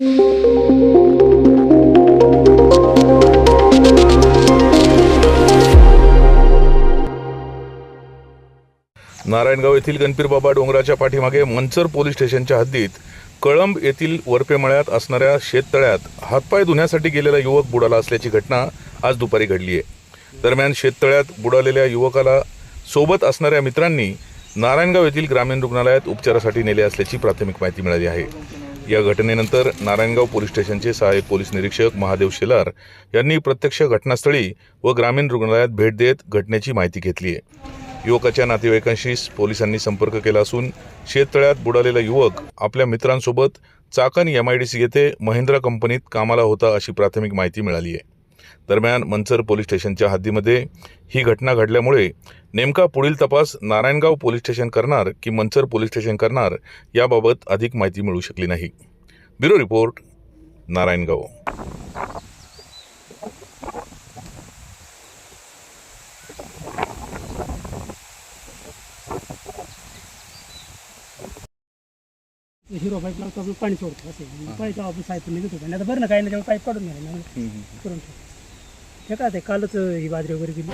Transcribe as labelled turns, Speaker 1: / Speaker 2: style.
Speaker 1: नारायणगाव येथील गणपीरबाबा डोंगराच्या पाठीमागे मंचर पोलीस स्टेशनच्या हद्दीत कळंब येथील वरपेमळ्यात असणाऱ्या शेततळ्यात हातपाय धुण्यासाठी गेलेला युवक बुडाला असल्याची घटना आज दुपारी घडली आहे. दरम्यान शेततळ्यात बुडालेल्या युवकाला सोबत असणाऱ्या मित्रांनी नारायणगाव येथील ग्रामीण रुग्णालयात उपचारासाठी नेले असल्याची प्राथमिक माहिती मिळाली आहे. या घटनेनंतर नारायणगाव पोलीस स्टेशनचे सहाय्यक पोलीस निरीक्षक महादेव शेलार यांनी प्रत्यक्ष घटनास्थळी व ग्रामीण रुग्णालयात भेट देत घटनेची माहिती घेतली आहे. युवकाच्या नातेवाईकांशी पोलिसांनी संपर्क केला असून शेततळ्यात बुडालेला युवक आपल्या मित्रांसोबत Chakan M I D C येथे महिंद्रा कंपनीत कामाला होता अशी प्राथमिक माहिती मिळाली आहे. दरम्यान मंचर पोलीस स्टेशनच्या हद्दीमध्ये ही घटना घडल्यामुळे नेमका पुढील तपास नारायणगाव पोलीस स्टेशन करणार की मंचर पोलीस स्टेशन करणार याबाबत अधिक माहिती मिळू शकली नाही. Bureau report Narayangaon.
Speaker 2: Hero pipe लावतो आपलं पाणी सोडतो असे पाईप आपण साहेब निघत होतं नाही तर बरं ना काही नाही पाईप काढून घ्यायला करून ठेव हे ते कालच ही बाजरी वगैरे गेली.